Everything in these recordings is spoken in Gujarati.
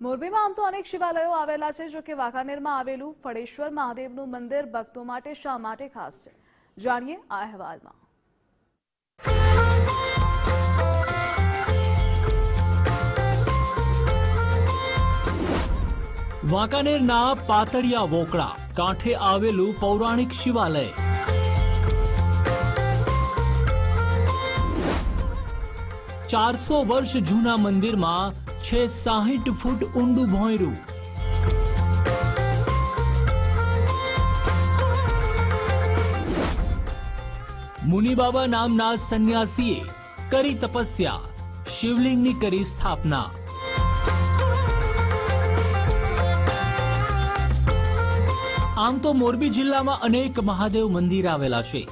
મોરબીમાં આમ તો અનેક શિવાલયો આવેલા છે જોકે વાંકાનેરમાં આવેલું ફળેશ્વર મહાદેવનું મંદિર ભક્તો માટે શા માટે ખાસ છે? જાણીએ આ અહેવાલમાં. વાંકાનેરના પાતળિયા વોકળા કાંઠે આવેલું પૌરાણિક શિવાલય. ચારસો વર્ષ જૂના મંદિરમાં છે સાહીઠ ફૂટ ઊંડું ભોંયરું. મુનિબાબા નામના સંન્યાસીએ કરી તપસ્યા, શિવલિંગની કરી સ્થાપના. આમ તો મોરબી જિલ્લામાં અનેક મહાદેવ મંદિર આવેલા છે,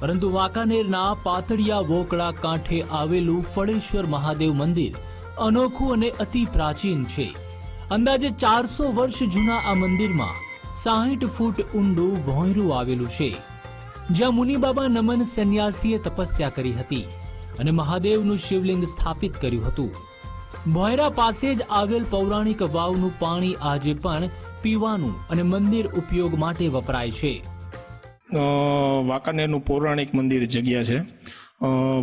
પરંતુ વાંકાનેરના પાતળિયા વોકળા કાંઠે આવેલું ફળેશ્વર મહાદેવ મંદિર અનોખું અને અતિ પ્રાચીન છે. અંદાજે ચારસો વર્ષ જૂના આ મંદિરમાં સાહીઠ ફૂટ ઊંડું ભોંયરું આવેલું છે. જ્યાં મુનિબાબા નમન સંન્યાસીએ તપસ્યા કરી હતી અને મહાદેવનું શિવલિંગ સ્થાપિત કર્યું હતું. ભોયરા પાસે જ આવેલ પૌરાણિક વાવનું પાણી આજે પણ પીવાનું અને મંદિર ઉપયોગ માટે વપરાય છે. વાંકાનેરનું પૌરાણિક મંદિર જગ્યા છે.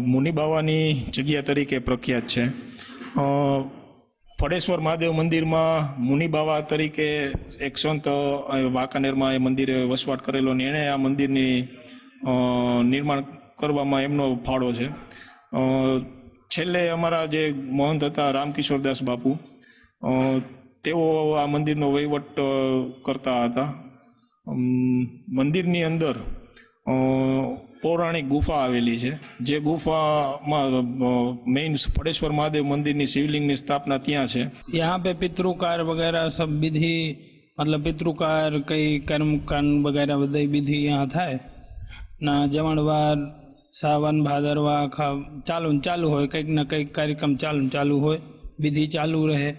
મુનિબાવાની જગ્યા તરીકે પ્રખ્યાત છે. ફળેશ્વર મહાદેવ મંદિરમાં મુનિબાવા તરીકે એક સંત વાંકાનેરમાં એ મંદિરે વસવાટ કરેલો ને એણે આ મંદિરની નિર્માણ કરવામાં એમનો ફાળો છે. છેલ્લે અમારા જે મહંત હતા રામકિશોરદાસ બાપુ તેઓ આ મંદિરનો વહીવટ કરતા હતા. મંદિરની અંદર પૌરાણિક ગુફા આવેલી છે. જે ગુફામાં મેઇન ફળેશ્વર મહાદેવ મંદિરની શિવલિંગની સ્થાપના ત્યાં છે. યહાં પે પિતૃકાર વગેરે સબ વિધિ મતલબ પિતૃકાર કઈ કર્મકાંડ વગેરે બધી વિધિ યહાં થાય ના જમણવાર સાવન ભાદરવા ચાલુ ચાલુ હોય કંઈક ને કંઈક કાર્યક્રમ ચાલુ ચાલુ હોય વિધિ ચાલુ રહે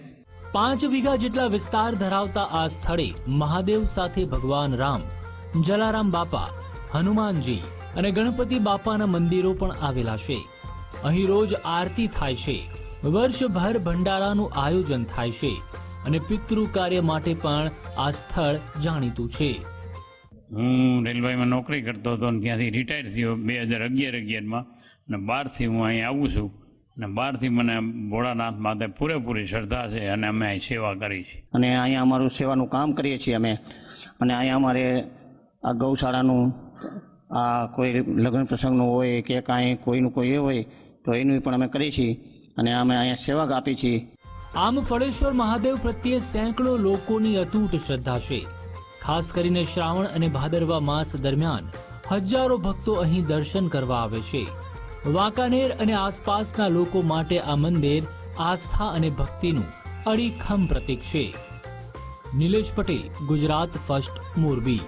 પાંચ વીઘા જેટલા વિસ્તાર ધરાવતા આ સ્થળે મહાદેવ સાથે ભગવાન રામ જલારામ બાપા હનુમાનજી અને ગણપતિ બાપાના મંદિરો પણ આવેલા છે. અહીં રોજ આરતી થાય છે. વર્ષભર ભંડારાનું આયોજન થાય છે અને પિતૃ કાર્ય માટે પણ આ સ્થળ જાણીતું છે. હું રેલવેમાં નોકરી કરતો હતો અને ત્યાંથી રિટાયર થયો બે હજાર અગિયાર અગિયારમાં અને બહારથી હું અહીં આવું છું અને બહારથી મને ભોળાનાથ માથે પૂરેપૂરી શ્રદ્ધા છે અને અમે અહીં સેવા કરી છે. અને અહીંયા અમારું સેવાનું કામ કરીએ છીએ અમે. અને અહીંયા અમારે આ ગૌશાળાનું આ કોઈ લગ્ન પ્રસંગનું હોય કે કાંઈ કોઈનું કોઈ એ હોય, તો એનું પણ અમે કરીએ છીએ અને અમે અહીંયા સેવા આપીએ છીએ. આમ ફળેશ્વર મહાદેવ પ્રત્યે સેંકડો લોકોની અતૂટ શ્રદ્ધા છે. ખાસ કરીને શ્રાવણ અને ભાદરવા માસ દરમિયાન હજારો ભક્તો અહીં દર્શન કરવા આવે છે. વાંકાનેર અને આસપાસના લોકો માટે આ મંદિર આસ્થા અને ભક્તિનું અડીખમ પ્રતીક છે. નિલેશ પટેલ, ગુજરાત, ફર્સ્ટ, મોરબી.